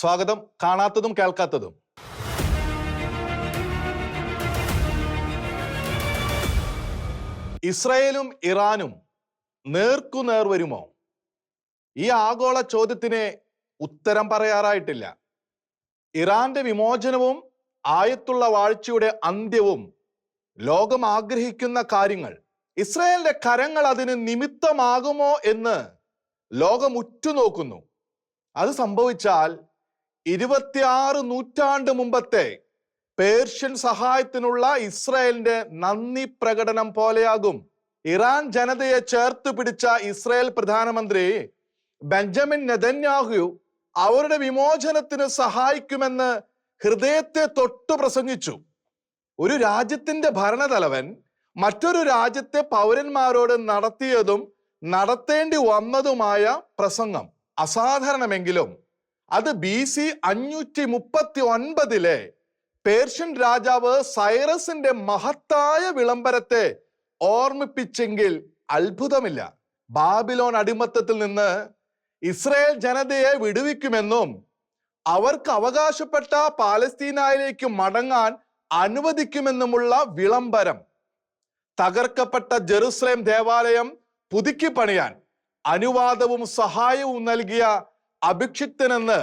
സ്വാഗതം. കാണാത്തതും കേൾക്കാത്തതും. ഇസ്രയേലും ഇറാനും നേർക്കുനേർ വരുമോ? ഈ ആഗോള ചോദ്യത്തിന് ഉത്തരം പറയാറായിട്ടില്ല. ഇറാന്റെ വിമോചനവും ആയത്തുള്ള വാഴ്ചയുടെ അന്ത്യവും ലോകം ആഗ്രഹിക്കുന്ന കാര്യങ്ങൾ ഇസ്രായേലിന്റെ കരങ്ങൾ അതിന് നിമിത്തമാകുമോ എന്ന് ലോകം ഉറ്റുനോക്കുന്നു. അത് സംഭവിച്ചാൽ ഇരുപത്തിയാറ് നൂറ്റാണ്ട് മുമ്പത്തെ പേർഷ്യൻ സഹായത്തിനുള്ള ഇസ്രായേലിന്റെ നന്ദി പ്രകടനം പോലെയാകും. ഇറാൻ ജനതയെ ചേർത്ത് പിടിച്ച ഇസ്രായേൽ പ്രധാനമന്ത്രി ബെഞ്ചമിൻ നെതന്യാഹു അവരുടെ വിമോചനത്തിന് സഹായിക്കുമെന്ന് ഹൃദയത്തെ തൊട്ടു പ്രസംഗിച്ചു. ഒരു രാജ്യത്തിന്റെ ഭരണതലവൻ മറ്റൊരു രാജ്യത്തെ പൗരന്മാരോട് നടത്തിയതും നടത്തേണ്ടി വന്നതുമായ പ്രസംഗം. അസാധാരണമെങ്കിലും അത് ബി സി അഞ്ഞൂറ്റി മുപ്പത്തി ഒൻപതിലെ പേർഷ്യൻ രാജാവ് സൈറസിന്റെ മഹത്തായ വിളംബരത്തെ ഓർമ്മിപ്പിച്ചെങ്കിൽ അത്ഭുതമില്ല. ബാബിലോൺ അടിമത്തത്തിൽ നിന്ന് ഇസ്രായേൽ ജനതയെ വിടുവിക്കുമെന്നും അവർക്ക് അവകാശപ്പെട്ട പാലസ്തീനായിലേക്ക് മടങ്ങാൻ അനുവദിക്കുമെന്നുമുള്ള വിളംബരം. തകർക്കപ്പെട്ട ജെറുസലേം ദേവാലയം പുതുക്കി പണിയാൻ അനുവാദവും സഹായവും നൽകിയ അഭിക്ഷിക്തനെന്ന്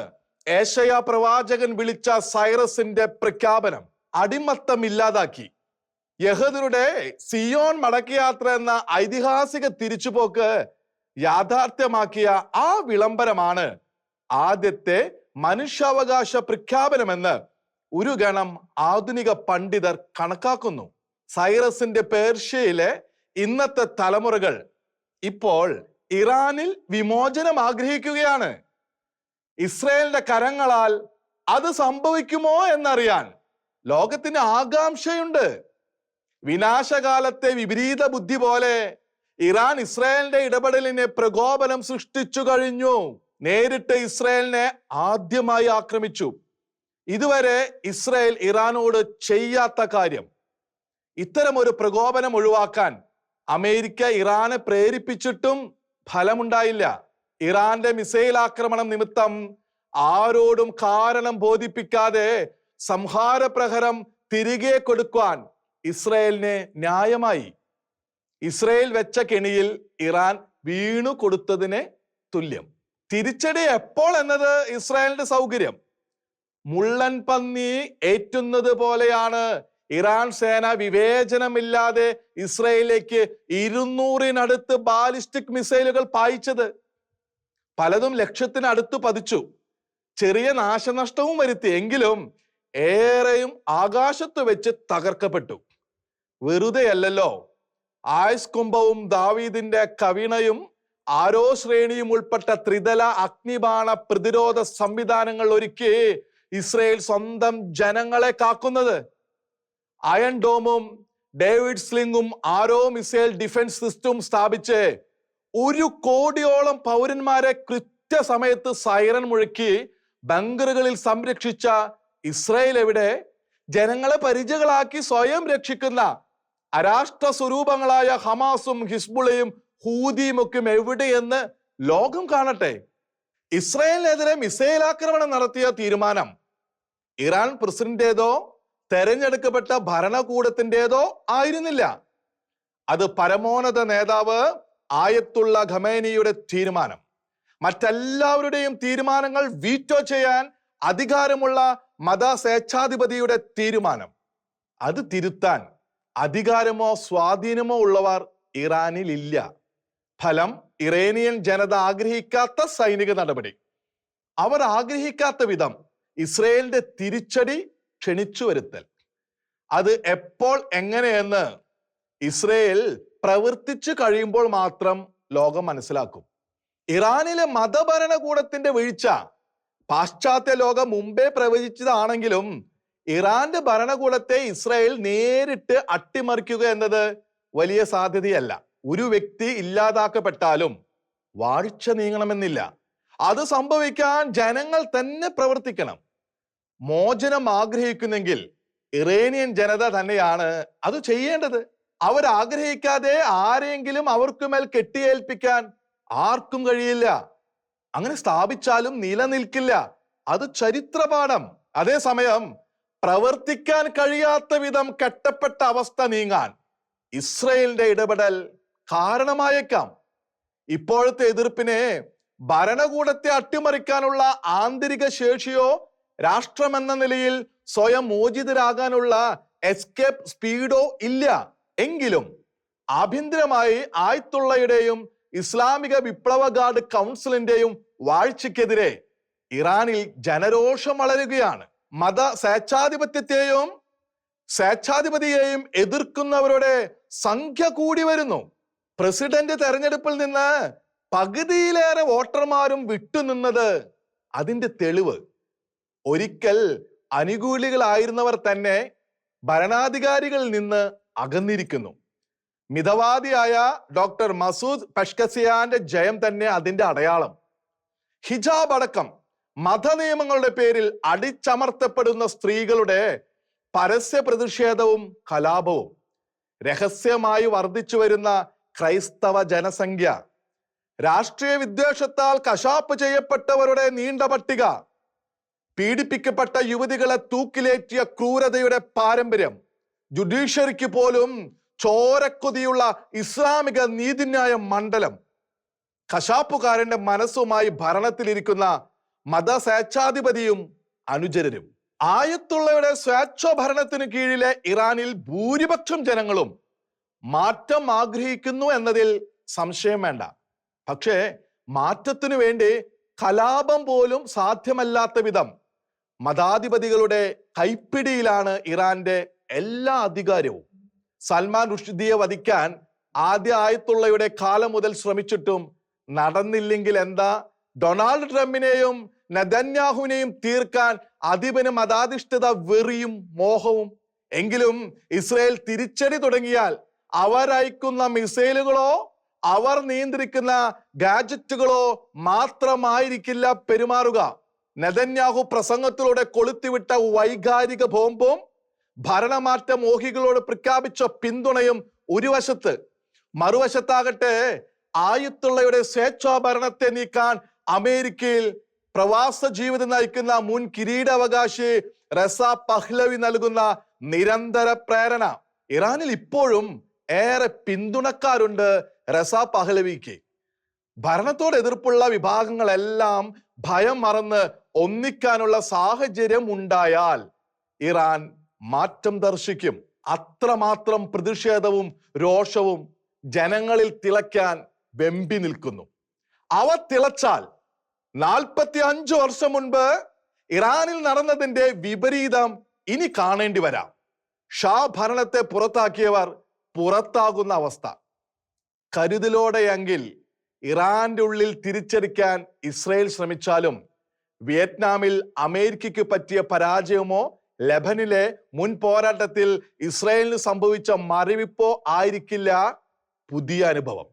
ഏഷയ പ്രവാചകൻ വിളിച്ച സൈറസിന്റെ പ്രഖ്യാപനം അടിമത്തം ഇല്ലാതാക്കി യഹദരുടെ സിയോൺ മടക്കയാത്ര എന്ന ഐതിഹാസിക തിരിച്ചുപോക്ക് യാഥാർത്ഥ്യമാക്കിയ ആ വിളംബരമാണ് ആദ്യത്തെ മനുഷ്യാവകാശ പ്രഖ്യാപനമെന്ന് ഒരു ഗണം ആധുനിക പണ്ഡിതർ കണക്കാക്കുന്നു. സൈറസിന്റെ പേർഷ്യയിലെ ഇന്നത്തെ തലമുറകൾ ഇപ്പോൾ ഇറാനിൽ വിമോചനം ആഗ്രഹിക്കുകയാണ്. ഇസ്രയേലിന്റെ കരങ്ങളാൽ അത് സംഭവിക്കുമോ എന്നറിയാൻ ലോകത്തിന് ആകാംക്ഷയുണ്ട്. വിനാശകാലത്തെ വിപരീത ബുദ്ധി പോലെ ഇറാൻ ഇസ്രായേലിന്റെ ഇടപെടലിനെ പ്രകോപനം സൃഷ്ടിച്ചു കഴിഞ്ഞു. നേരിട്ട് ഇസ്രായേലിനെ ആദ്യമായി ആക്രമിച്ചു. ഇതുവരെ ഇസ്രായേൽ ഇറാനോട് ചെയ്യാത്ത കാര്യം ഇത്തരം ഒരു പ്രകോപനം ഒഴിവാക്കാൻ അമേരിക്ക ഇറാനെ പ്രേരിപ്പിച്ചിട്ടും ഫലമുണ്ടായില്ല. ഇറാന്റെ മിസൈൽ ആക്രമണം നിമിത്തം ആരോടും കാരണം ബോധിപ്പിക്കാതെ സംഹാര പ്രഹരം തിരികെ കൊടുക്കുവാൻ ഇസ്രയേലിന് ന്യായമായി. ഇസ്രയേൽ വെച്ച കെണിയിൽ ഇറാൻ വീണു കൊടുത്തതിന് തുല്യം. തിരിച്ചടി എപ്പോൾ എന്നത് ഇസ്രായേലിന്റെ സൗകര്യം? മുള്ളൻ പന്നി ഏറ്റുന്നത് പോലെയാണ് ഇറാൻ സേന വിവേചനമില്ലാതെ ഇസ്രയേലിലേക്ക് ഇരുന്നൂറിനടുത്ത് ബാലിസ്റ്റിക് മിസൈലുകൾ പായിച്ചത്. പലതും ലക്ഷ്യത്തിനടുത്ത് പതിച്ചു. ചെറിയ നാശനഷ്ടവും വരുത്തി എങ്കിലും ഏറെയും ആകാശത്ത് വെച്ച് തകർക്കപ്പെട്ടു. വെറുതെയല്ലല്ലോ ആയുസ് കുംഭവും ദാവീദിന്റെ കവിണയും ആരോ ശ്രേണിയും ഉൾപ്പെട്ട ത്രിതല അഗ്നിബാണ പ്രതിരോധ സംവിധാനങ്ങൾ ഒരുക്കി ഇസ്രയേൽ സ്വന്തം ജനങ്ങളെ കാക്കുന്നത്. അയൺ ഡോമും ഡേവിഡ് സ്ലിംഗും ആരോ മിസൈൽ ഡിഫൻസ് സിസ്റ്റവും സ്ഥാപിച്ച് ഒരു കോടിയോളം പൗരന്മാരെ കൃത്യസമയത്ത് സൈറൻ മുഴക്കി ബങ്കറുകളിൽ സംരക്ഷിച്ച ഇസ്രയേൽ എവിടെ? ജനങ്ങളെ പരിചകളാക്കി സ്വയം രക്ഷിക്കുന്ന അരാഷ്ട്ര സ്വരൂപങ്ങളായ ഹമാസും ഹിസ്ബുളയും ഹൂദിയും ഒക്കെ എവിടെയെന്ന് ലോകം കാണട്ടെ. ഇസ്രയേലിനെതിരെ മിസൈൽ ആക്രമണം നടത്തിയ തീരുമാനം. ഇറാൻ പ്രസിഡന്റേതോ തെരഞ്ഞെടുക്കപ്പെട്ട ഭരണകൂടത്തിന്റെതോ ആയിരുന്നില്ല. അത് പരമോന്നത നേതാവ് ആയത്തുള്ള ഖമേനിയുടെ തീരുമാനം. മറ്റെല്ലാവരുടെയും തീരുമാനങ്ങൾ വീറ്റോ ചെയ്യാൻ അധികാരമുള്ള മത സ്വേച്ഛാധിപതിയുടെ തീരുമാനം. അത് തിരുത്താൻ അധികാരമോ സ്വാധീനമോ ഉള്ളവർ ഇറാനിൽ ഇല്ല ഫലം ഇറേനിയൻ ജനത ആഗ്രഹിക്കാത്ത സൈനിക നടപടി. അവർ ആഗ്രഹിക്കാത്ത വിധം ഇസ്രയേലിന്റെ തിരിച്ചടി ക്ഷണിച്ചു വരുത്തൽ അത് എപ്പോൾ എങ്ങനെയെന്ന് ഇസ്രയേൽ പ്രവർത്തിച്ചു കഴിയുമ്പോൾ മാത്രം ലോകം മനസ്സിലാക്കും. ഇറാനിലെ മതഭരണകൂടത്തിന്റെ വീഴ്ച പാശ്ചാത്യ ലോകം മുമ്പേ പ്രവചിച്ചതാണെങ്കിലും ഇറാന്റെ ഭരണകൂടത്തെ ഇസ്രായേൽ നേരിട്ട് അട്ടിമറിക്കുക എന്നത് വലിയ സാധ്യതയല്ല. ഒരു വ്യക്തി ഇല്ലാതാക്കപ്പെട്ടാലും വാഴ്ച നീങ്ങണമെന്നില്ല. അത് സംഭവിക്കാൻ ജനങ്ങൾ തന്നെ പ്രവർത്തിക്കണം. മോചനം ആഗ്രഹിക്കുന്നെങ്കിൽ ഇറേനിയൻ ജനത തന്നെയാണ് അത് ചെയ്യേണ്ടത്. അവർ ആഗ്രഹിക്കാതെ ആരെങ്കിലും അവർക്കുമേൽ കെട്ടിയേൽപ്പിക്കാൻ ആർക്കും കഴിയില്ല. അങ്ങനെ സ്ഥാപിച്ചാലും നിലനിൽക്കില്ല. അത് ചരിത്രപാഠം. അതേസമയം പ്രവർത്തിക്കാൻ കഴിയാത്ത വിധം കെട്ടപ്പെട്ട അവസ്ഥ നീങ്ങാൻ ഇസ്രയേലിന്റെ ഇടപെടൽ കാരണമായേക്കാം. ഇപ്പോഴത്തെ എതിർപ്പിനെ ഭരണകൂടത്തെ അട്ടിമറിക്കാനുള്ള ആന്തരിക ശേഷിയോ രാഷ്ട്രമെന്ന നിലയിൽ സ്വയം മോചിതരാകാനുള്ള എസ്കേപ്പ് സ്പീഡോ ഇല്ല. എങ്കിലും ആഭ്യന്തരമായി ആയത്തുള്ളയുടെയും ഇസ്ലാമിക വിപ്ലവ ഗാർഡ് കൗൺസിലിന്റെയും വാഴ്ചയ്ക്കെതിരെ ഇറാനിൽ ജനരോഷം വളരുകയാണ്. മത സ്വേച്ഛാധിപത്യത്തെയും സ്വേച്ഛാധിപതിയെയും എതിർക്കുന്നവരുടെ സംഖ്യ കൂടി വരുന്നു. പ്രസിഡന്റ് തെരഞ്ഞെടുപ്പിൽ നിന്ന് പകുതിയിലേറെ വോട്ടർമാരും വിട്ടുനിന്നത് അതിന്റെ തെളിവ്. ഒരിക്കൽ അനുകൂലികളായിരുന്നവർ തന്നെ ഭരണാധികാരികളിൽ നിന്ന് അകന്നിരിക്കുന്നു. മിതവാദിയായ ഡോക്ടർ മസൂദ് പഷ്കസിയാന്റെ ജയം തന്നെ അതിന്റെ അടയാളം. ഹിജാബ് അടക്കം മതനിയമങ്ങളുടെ പേരിൽ അടിച്ചമർത്തപ്പെടുന്ന സ്ത്രീകളുടെ പരസ്യ പ്രതിഷേധവും കലാപവും രഹസ്യമായി വർദ്ധിച്ചു വരുന്ന ക്രൈസ്തവ ജനസംഖ്യ രാഷ്ട്രീയ വിദ്വേഷത്താൽ കശാപ്പ് ചെയ്യപ്പെട്ടവരുടെ നീണ്ട പട്ടിക പീഡിപ്പിക്കപ്പെട്ട യുവതികളെ തൂക്കിലേറ്റിയ ക്രൂരതയുടെ പാരമ്പര്യം ജുഡീഷ്യറിക്ക് പോലും ചോരക്കൊതിയുള്ള ഇസ്ലാമിക നീതിന്യായ മണ്ഡലം കശാപ്പുകാരന്റെ മനസ്സുമായി ഭരണത്തിലിരിക്കുന്ന മത സ്വേച്ഛാധിപതിയും അനുചരരും. ആയത്തുള്ളയുടെ സ്വേച്ഛഭരണത്തിന് കീഴിലെ ഇറാനിൽ ഭൂരിപക്ഷം ജനങ്ങളും മാറ്റം ആഗ്രഹിക്കുന്നു എന്നതിൽ സംശയം വേണ്ട. പക്ഷേ മാറ്റത്തിനു വേണ്ടി കലാപം പോലും സാധ്യമല്ലാത്ത വിധം മതാധിപതികളുടെ കൈപ്പിടിയിലാണ് ഇറാന്റെ എല്ലാ അധികാരവും സൽമാൻ റുഷ്ദിയെ വധിക്കാൻ ആദ്യ ആയത്തുള്ളയുടെ കാലം മുതൽ ശ്രമിച്ചിട്ടും നടന്നില്ലെങ്കിൽ എന്താ? ഡൊണാൾഡ് ട്രംപിനെയും നദന്യാഹുവിനെയും തീർക്കാൻ അധിപന് മതാധിഷ്ഠിത വെറിയും മോഹവും. എങ്കിലും ഇസ്രയേൽ തിരിച്ചടി തുടങ്ങിയാൽ അവരയക്കുന്ന മിസൈലുകളോ അവർ നിയന്ത്രിക്കുന്ന ഗാജറ്റുകളോ മാത്രമായിരിക്കില്ല പെരുമാറുക. നദന്യാഹു പ്രസംഗത്തിലൂടെ കൊളുത്തിവിട്ട വൈകാരിക ബോംബും ഭരണമാറ്റ മോഹികളോട് പ്രഖ്യാപിച്ച പിന്തുണയും ഒരു വശത്ത് മറുവശത്താകട്ടെ ആയുത്തുള്ളയുടെ സ്വേച്ഛാഭരണത്തെ നീക്കാൻ അമേരിക്കയിൽ പ്രവാസ ജീവിതം നയിക്കുന്ന മുൻ കിരീടാവകാശി റസ പഹ്ലവി നൽകുന്ന നിരന്തര പ്രേരണ. ഇറാനിൽ ഇപ്പോഴും ഏറെ പിന്തുണക്കാരുണ്ട് റസ പഹ്ലവിക്ക്. ഭരണത്തോട് എതിർപ്പുള്ള വിഭാഗങ്ങളെല്ലാം ഭയം മറന്ന് ഒന്നിക്കാനുള്ള സാഹചര്യം ഉണ്ടായാൽ ഇറാൻ മാറ്റം ദർശിക്കും. അത്രമാത്രം പ്രതിഷേധവും രോഷവും ജനങ്ങളിൽ തിളയ്ക്കാൻ വെമ്പി നിൽക്കുന്നു. അവ തിളച്ചാൽ നാൽപ്പത്തി അഞ്ചു വർഷം മുൻപ് ഇറാനിൽ നടന്നതിന്റെ വിപരീതം ഇനി കാണേണ്ടി വരാം. ഷാ ഭരണത്തെ പുറത്താക്കിയവർ പുറത്താകുന്ന അവസ്ഥ. കരുതലോടെയെങ്കിൽ ഇറാന്റെ ഉള്ളിൽ തിരിച്ചടിക്കാൻ ഇസ്രയേൽ ശ്രമിച്ചാലും വിയറ്റ്നാമിൽ അമേരിക്കയ്ക്ക് പറ്റിയ പരാജയമോ ലബനിലെ മുൻ പോരാട്ടത്തിൽ ഇസ്രായേലിന് സംഭവിച്ച മറിവിപ്പോ ആയിരിക്കില്ല പുതിയ അനുഭവം.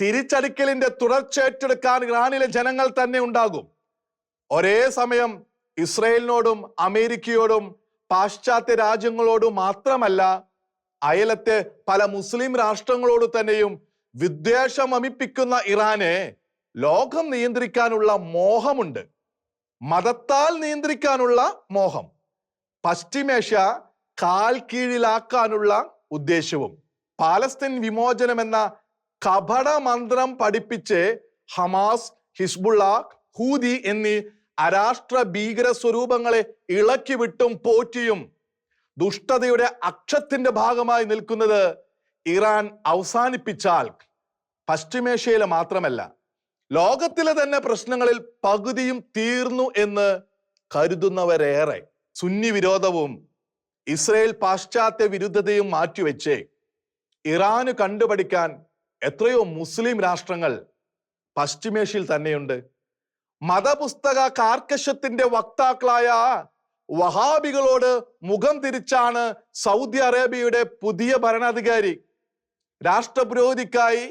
തിരിച്ചടിക്കലിന്റെ തുടർച്ചേറ്റെടുക്കാൻ ഇറാനിലെ ജനങ്ങൾ തന്നെ ഉണ്ടാകും. ഒരേ സമയം ഇസ്രയേലിനോടും അമേരിക്കയോടും പാശ്ചാത്യ രാജ്യങ്ങളോടും മാത്രമല്ല അയലത്തെ പല മുസ്ലിം രാഷ്ട്രങ്ങളോട് തന്നെയും വിദ്വേഷം അമിപ്പിക്കുന്ന ഇറാനെ ലോകം നിയന്ത്രിക്കാനുള്ള മോഹമുണ്ട്. മതത്താൽ നിയന്ത്രിക്കാനുള്ള മോഹം. പശ്ചിമേഷ്യ കാൽ കീഴിലാക്കാനുള്ള ഉദ്ദേശവും. പാലസ്തീൻ വിമോചനം എന്ന കപട മന്ത്രം പഠിപ്പിച്ച് ഹമാസ് ഹിസ്ബുള്ള ഹൂതി എന്നീ അരാഷ്ട്ര ഭീകര സ്വരൂപങ്ങളെ ഇളക്കി വിട്ടും പോറ്റിയും ദുഷ്ടതയുടെ അക്ഷത്തിന്റെ ഭാഗമായി നിൽക്കുന്നത് ഇറാൻ അവസാനിപ്പിച്ചാൽ പശ്ചിമേഷ്യയിലെ മാത്രമല്ല ലോകത്തിലെ തന്നെ പ്രശ്നങ്ങളിൽ പകുതിയും തീർന്നു എന്ന് കരുതുന്നവരേറെ. സുന്നി വിരോധവും ഇസ്രയേൽ പാശ്ചാത്യ വിരുദ്ധതയും മാറ്റിവെച്ച് ഇറാന് കണ്ടുപഠിക്കാൻ എത്രയോ മുസ്ലിം രാഷ്ട്രങ്ങൾ പശ്ചിമേഷ്യയിൽ തന്നെയുണ്ട്. മതപുസ്തക കാർക്കശത്തിന്റെ വക്താക്കളായ വഹാബികളോട് മുഖം തിരിച്ചാണ് സൗദി അറേബ്യയുടെ പുതിയ ഭരണാധികാരി രാഷ്ട്രപുരോഗതിക്കായി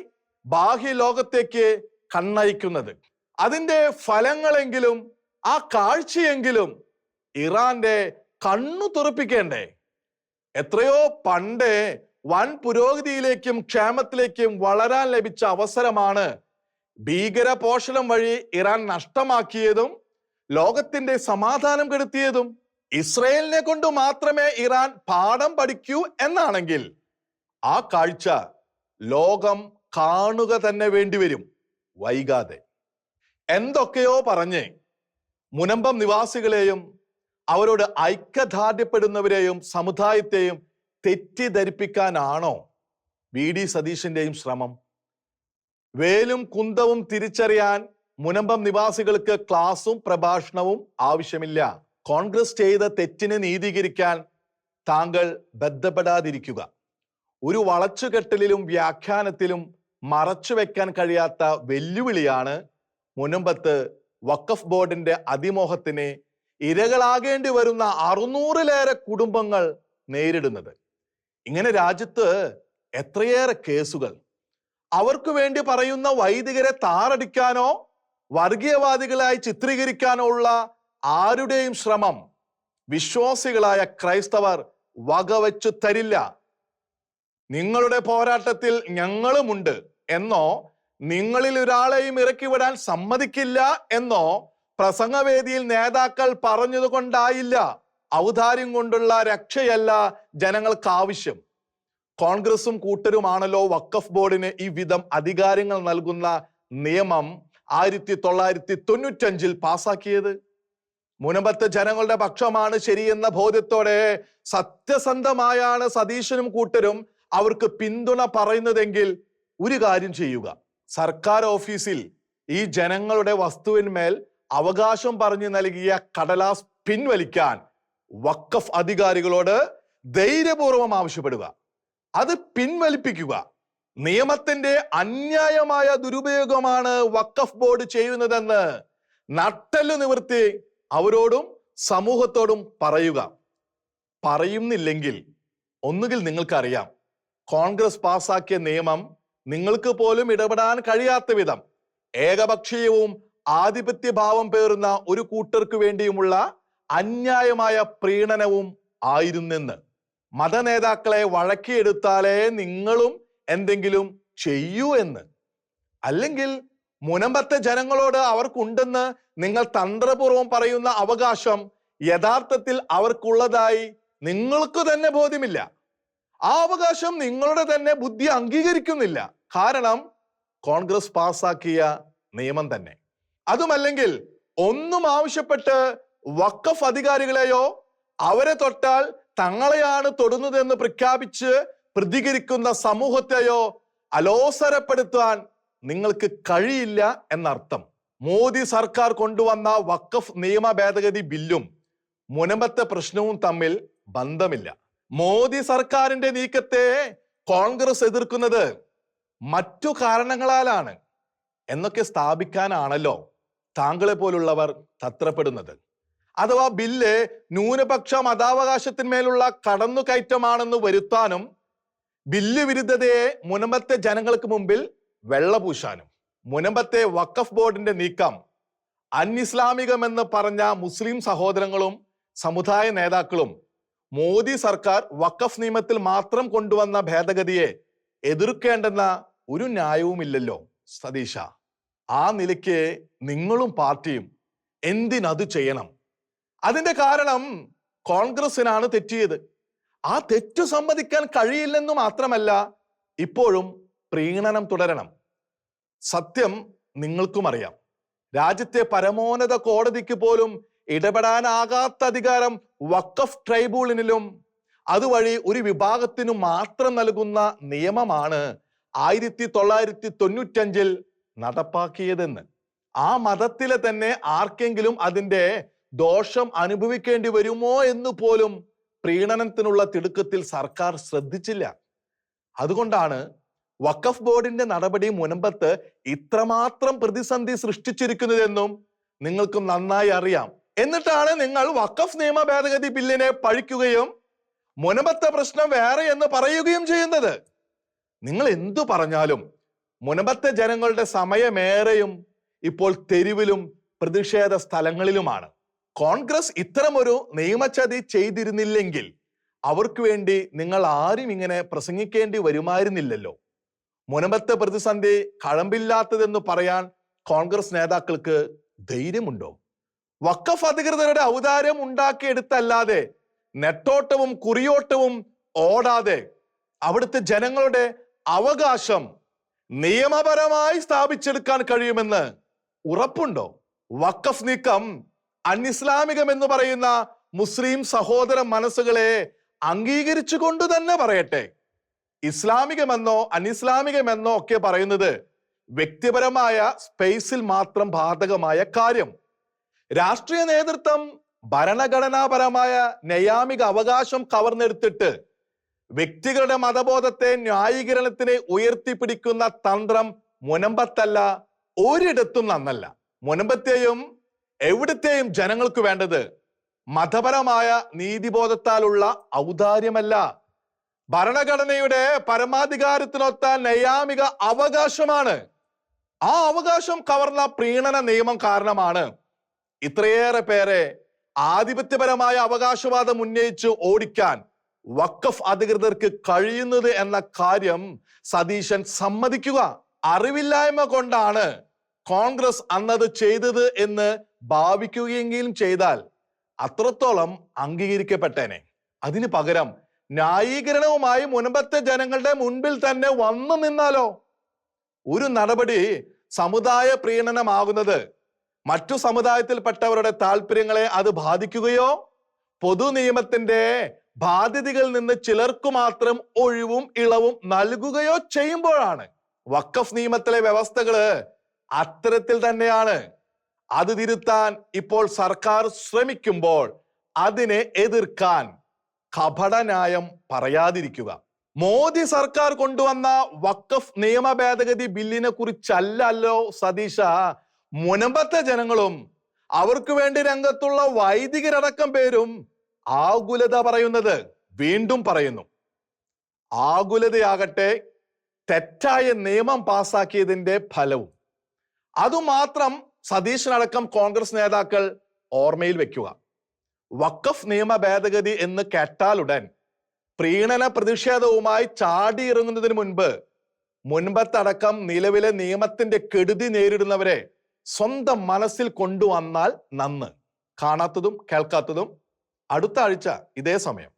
ബാഹ്യ ലോകത്തേക്ക് കണ്ണയക്കുന്നത്. അതിന്റെ ഫലങ്ങളെങ്കിലും ആ കാഴ്ചയെങ്കിലും ഇറാന്റെ കണ്ണു തുറപ്പിക്കേണ്ടേ? എത്രയോ പണ്ട് വൻ പുരോഗതിയിലേക്കും ക്ഷേമത്തിലേക്കും വളരാൻ ലഭിച്ച അവസരമാണ് ഭീകര പോഷണം വഴി ഇറാൻ നഷ്ടമാക്കിയതും ലോകത്തിന്റെ സമാധാനം കെടുത്തിയതും. ഇസ്രയേലിനെ കൊണ്ട് മാത്രമേ ഇറാൻ പാഠം പഠിക്കൂ എന്നാണെങ്കിൽ ആ കാഴ്ച ലോകം കാണുക തന്നെ വേണ്ടിവരും വൈകാതെ. എന്തൊക്കെയോ പറഞ്ഞ് മുനമ്പം നിവാസികളെയും അവരോട് ഐക്യദാർഢ്യപ്പെടുന്നവരെയും സമുദായത്തെയും തെറ്റിദ്ധരിപ്പിക്കാനാണോ വി ഡി സതീശന്റെയും ശ്രമം? വേലും കുന്തവും തിരിച്ചറിയാൻ മുനമ്പം നിവാസികൾക്ക് ക്ലാസും പ്രഭാഷണവും ആവശ്യമില്ല. കോൺഗ്രസ് ചെയ്ത തെറ്റിനെ നീതീകരിക്കാൻ താങ്കൾ ബന്ധപ്പെടാതിരിക്കുക ഒരു വളച്ചുകെട്ടലിലും വ്യാഖ്യാനത്തിലും മറച്ചുവെക്കാൻ കഴിയാത്ത വെല്ലുവിളിയാണ് മുനമ്പത്ത് വഖഫ് ബോർഡിന്റെ അതിമോഹത്തിന് ഇരകളാകേണ്ടി വരുന്ന അറുന്നൂറിലേറെ കുടുംബങ്ങൾ നേരിടുന്നത്. ഇങ്ങനെ രാജ്യത്ത് എത്രയേറെ കേസുകൾ. അവർക്ക് വേണ്ടി പറയുന്ന വൈദികരെ താറടിക്കാനോ വർഗീയവാദികളായി ചിത്രീകരിക്കാനോ ഉള്ള ആരുടെയും ശ്രമം വിശ്വാസികളായ ക്രൈസ്തവർ വകവെച്ചു തരില്ല. നിങ്ങളുടെ പോരാട്ടത്തിൽ ഞങ്ങളുമുണ്ട് എന്നോ നിങ്ങളിൽ ഒരാളെയും ഇറക്കിവിടാൻ സമ്മതിക്കില്ല എന്നോ പ്രസംഗവേദിയിൽ നേതാക്കൾ പറഞ്ഞത് കൊണ്ടായില്ല. ഔദാര്യം കൊണ്ടുള്ള രക്ഷയല്ല ജനങ്ങൾക്ക് ആവശ്യം. കോൺഗ്രസും കൂട്ടരുമാണല്ലോ വക്കഫ് ബോർഡിന് ഈ വിധം അധികാരങ്ങൾ നൽകുന്ന നിയമം ആയിരത്തി തൊള്ളായിരത്തി തൊണ്ണൂറ്റഞ്ചിൽ പാസാക്കിയത്. മുനമ്പത്തെ ജനങ്ങളുടെ പക്ഷമാണ് ശരിയെന്ന ബോധ്യത്തോടെ സത്യസന്ധമായാണ് സതീശനും കൂട്ടരും അവർക്ക് പിന്തുണ പറയുന്നതെങ്കിൽ ഒരു കാര്യം ചെയ്യുക. സർക്കാർ ഓഫീസിൽ ഈ ജനങ്ങളുടെ വസ്തുവിന്മേൽ അവകാശം പറഞ്ഞു നൽകിയ കടലാസ് പിൻവലിക്കാൻ വക്കഫ് അധികാരികളോട് ധൈര്യപൂർവം ആവശ്യപ്പെടുക. അത് പിൻവലിപ്പിക്കുക. നിയമത്തിന്റെ അന്യായമായ ദുരുപയോഗമാണ് വക്കഫ് ബോർഡ് ചെയ്യുന്നതെന്ന് നട്ടൽ നിവർത്തി അവരോടും സമൂഹത്തോടും പറയുക. പറയുന്നില്ലെങ്കിൽ ഒന്നുകിൽ നിങ്ങൾക്കറിയാം. കോൺഗ്രസ് പാസാക്കിയ നിയമം നിങ്ങൾക്ക് പോലും ഇടപെടാൻ കഴിയാത്ത വിധം. ഏകപക്ഷീയവും ആധിപത്യഭാവം പേറുന്ന ഒരു കൂട്ടർക്ക് വേണ്ടിയുമുള്ള അന്യായമായ പ്രീണനവും ആയിരുന്നെന്ന്. മതനേതാക്കളെ വഴക്കിയെടുത്താലേ നിങ്ങളും എന്തെങ്കിലും ചെയ്യൂ എന്ന്. അല്ലെങ്കിൽ മുനമ്പത്തെ ജനങ്ങളോട് അവർക്കുണ്ടെന്ന് നിങ്ങൾ തന്ത്രപൂർവം പറയുന്ന അവകാശം യഥാർത്ഥത്തിൽ അവർക്കുള്ളതായി നിങ്ങൾക്ക് തന്നെ ബോധ്യമില്ല. ആ അവകാശം നിങ്ങളുടെ തന്നെ ബുദ്ധി അംഗീകരിക്കുന്നില്ല. കാരണം കോൺഗ്രസ് പാസാക്കിയ നിയമം തന്നെ. അതുമല്ലെങ്കിൽ ഒന്നും ആവശ്യപ്പെട്ട് വക്കഫ് അധികാരികളെയോ അവരെ തൊട്ടാൽ തങ്ങളെയാണ് തൊടുന്നതെന്ന് പ്രഖ്യാപിച്ച് പ്രതികരിക്കുന്ന സമൂഹത്തെയോ അലോസരപ്പെടുത്താൻ നിങ്ങൾക്ക് കഴിയില്ല എന്നർത്ഥം. മോദി സർക്കാർ കൊണ്ടുവന്ന വക്കഫ് നിയമ ഭേദഗതി ബില്ലും മുനമ്പത്തെ പ്രശ്നവും തമ്മിൽ ബന്ധമില്ല. മോദി സർക്കാരിന്റെ നീക്കത്തെ കോൺഗ്രസ് എതിർക്കുന്നത് മറ്റു കാരണങ്ങളാലാണ് എന്നൊക്കെ സ്ഥാപിക്കാനാണല്ലോ താങ്കളെ പോലുള്ളവർ തത്രപ്പെടുന്നത്. അഥവാ ബില്ല് ന്യൂനപക്ഷ മതാവകാശത്തിന്മേലുള്ള കടന്നുകയറ്റമാണെന്ന് വരുത്താനും ബില്ല് വിരുദ്ധതയെ മുനമ്പത്തെ ജനങ്ങൾക്ക് മുമ്പിൽ വെള്ളപൂശാനും മുനമ്പത്തെ വഖഫ് ബോർഡിന്റെ നീക്കം അൻഇസ്ലാമികമെന്ന് പറഞ്ഞ മുസ്ലിം സഹോദരങ്ങളും സമുദായ നേതാക്കളും മോദി സർക്കാർ വഖഫ് നിയമത്തിൽ മാത്രം കൊണ്ടുവന്ന ഭേദഗതിയെ എതിർക്കേണ്ടെന്ന ഒരു ന്യായവുമില്ലല്ലോ സതീശ. ആ നിലയ്ക്ക് നിങ്ങളും പാർട്ടിയും എന്തിനത് ചെയ്യണം? അതിന്റെ കാരണം കോൺഗ്രസിനാണ് തെറ്റിയത്. ആ തെറ്റു സമ്മതിക്കാൻ കഴിയില്ലെന്ന് മാത്രമല്ല ഇപ്പോഴും പ്രീണനം തുടരണം. സത്യം നിങ്ങൾക്കും അറിയാം രാജ്യത്തെ പരമോന്നത കോടതിക്ക് പോലും ഇടപെടാനാകാത്ത അധികാരം വക്കഫ് ട്രൈബ്യൂണലിലും അതുവഴി ഒരു വിഭാഗത്തിനു മാത്രം നൽകുന്ന നിയമമാണ് ആയിരത്തി തൊള്ളായിരത്തി തൊണ്ണൂറ്റഞ്ചിൽ നടപ്പാക്കിയതെന്ന്. ആ മതത്തിലെ തന്നെ ആർക്കെങ്കിലും അതിന്റെ ദോഷം അനുഭവിക്കേണ്ടി വരുമോ എന്ന് പോലും പ്രീണനത്തിനുള്ള തിടുക്കത്തിൽ സർക്കാർ ശ്രദ്ധിച്ചില്ല. അതുകൊണ്ടാണ് വഖഫ് ബോർഡിന്റെ നടപടി മുനമ്പത്ത് ഇത്രമാത്രം പ്രതിസന്ധി സൃഷ്ടിച്ചിരിക്കുന്നതെന്നും നിങ്ങൾക്കും നന്നായി അറിയാം. എന്നിട്ടാണ് നിങ്ങൾ വഖഫ് നിയമ ഭേദഗതി ബില്ലിനെ പഴിക്കുകയും മുനമ്പത്തെ പ്രശ്നം വേറെ എന്ന് പറയുകയും ചെയ്യുന്നത്. നിങ്ങൾ എന്തു പറഞ്ഞാലും മുനമ്പത്തെ ജനങ്ങളുടെ സമയമേറെയും ഇപ്പോൾ തെരുവിലും പ്രതിഷേധ സ്ഥലങ്ങളിലുമാണ്. കോൺഗ്രസ് ഇത്തരമൊരു നിയമചതി ചെയ്തിരുന്നില്ലെങ്കിൽ അവർക്ക് വേണ്ടി നിങ്ങൾ ആരും ഇങ്ങനെ പ്രസംഗിക്കേണ്ടി വരുമായിരുന്നില്ലല്ലോ. മുനമ്പത്തെ പ്രതിസന്ധി കഴമ്പില്ലാത്തതെന്ന് പറയാൻ കോൺഗ്രസ് നേതാക്കൾക്ക് ധൈര്യമുണ്ടോ? വക്കഫ് അധികൃതരുടെ ഔദാര്യം ഉണ്ടാക്കിയെടുത്തല്ലാതെ നെട്ടോട്ടവും കുറിയോട്ടവും ഓടാതെ അവിടുത്തെ ജനങ്ങളുടെ അവകാശം നിയമപരമായി സ്ഥാപിച്ചെടുക്കാൻ കഴിയുമെന്ന് ഉറപ്പുണ്ടോ? വക്കഫ് നീക്കം അനിസ്ലാമികം എന്ന് പറയുന്ന മുസ്ലിം സഹോദര മനസ്സുകളെ അംഗീകരിച്ചു കൊണ്ട് തന്നെ പറയട്ടെ. ഇസ്ലാമികമെന്നോ അനിസ്ലാമികമെന്നോ ഒക്കെ പറയുന്നത് വ്യക്തിപരമായ സ്പേസിൽ മാത്രം ബാധകമായ കാര്യം. രാഷ്ട്രീയ നേതൃത്വം ഭരണഘടനാപരമായ നൈയാമിക അവകാശം കവർന്നെടുത്തിട്ട് വ്യക്തികളുടെ മതബോധത്തെ ന്യായീകരണത്തിനെ ഉയർത്തിപ്പിടിക്കുന്ന തന്ത്രം മുനമ്പത്തല്ല ഒരിടത്തും നന്നല്ല. മുനമ്പത്തെയും എവിടത്തെയും ജനങ്ങൾക്ക് വേണ്ടത് മതപരമായ നീതിബോധത്താലുള്ള ഔദാര്യമല്ല. ഭരണഘടനയുടെ പരമാധികാരത്തിനൊത്ത നൈയാമിക അവകാശമാണ്. ആ അവകാശം കവർന്ന പ്രീണന നിയമം കാരണമാണ്. ഇത്രയേറെ പേരെ ആധിപത്യപരമായ അവകാശവാദം ഉന്നയിച്ച് ഓടിക്കാൻ വക്കഫ് അധികൃതർക്ക് കഴിയുന്നത് എന്ന കാര്യം സതീശൻ സമ്മതിക്കുക. അറിവില്ലായ്മ കൊണ്ടാണ് കോൺഗ്രസ് അന്നത് ചെയ്തത് എന്ന് ഭാവിക്കുകയെങ്കിലും ചെയ്താൽ അത്രത്തോളം അംഗീകരിക്കപ്പെട്ടേനെ. അതിന് പകരം ന്യായീകരണവുമായി മുൻപത്തെ ജനങ്ങളുടെ മുൻപിൽ തന്നെ വന്നു നിന്നാലോ? ഒരു നടപടി സമുദായ പ്രീണനമാകുന്നത് മറ്റു സമുദായത്തിൽപ്പെട്ടവരുടെ താല്പര്യങ്ങളെ അത് ബാധിക്കുകയോ? പൊതു നിയമത്തിന്റെ ബാധ്യതകളിൽ നിന്ന് ചിലർക്കു മാത്രം ഒഴിവും ഇളവും നൽകുകയോ ചെയ്യുമ്പോഴാണ്. വക്കഫ് നിയമത്തിലെ വ്യവസ്ഥകൾ അത്തരത്തിൽ തന്നെയാണ്. അത് തിരുത്താൻ ഇപ്പോൾ സർക്കാർ ശ്രമിക്കുമ്പോൾ അതിനെ എതിർക്കാൻ കപടന്യായം പറയാതിരിക്കുക. മോദി സർക്കാർ കൊണ്ടുവന്ന വക്കഫ് നിയമ ഭേദഗതി ബില്ലിനെ കുറിച്ചല്ലല്ലോ സതീശ. മുനമ്പത്തെ ജനങ്ങളും അവർക്ക് വേണ്ടി രംഗത്തുള്ള വൈദികരടക്കം പേരും ആകുലത പറയുന്നത് വീണ്ടും പറയുന്നു. ആകുലതയാകട്ടെ തെറ്റായ നിയമം പാസാക്കിയതിന്റെ ഫലവും. അതുമാത്രം സതീശനടക്കം കോൺഗ്രസ് നേതാക്കൾ ഓർമ്മയിൽ വെക്കുക. വഖഫ് നിയമ ഭേദഗതി എന്ന് കേട്ടാലുടൻ പ്രീണന പ്രതിഷേധവുമായി ചാടിയിറങ്ങുന്നതിന് മുൻപ് മുൻപത്തടക്കം നിലവിലെ നിയമത്തിന്റെ കെടുതി നേരിടുന്നവരെ സ്വന്തം മനസ്സിൽ കൊണ്ടുവന്നാൽ നന്ന്. കാണാത്തതും കേൾക്കാത്തതും അടുത്ത ആഴ്ച ഇതേ സമയം.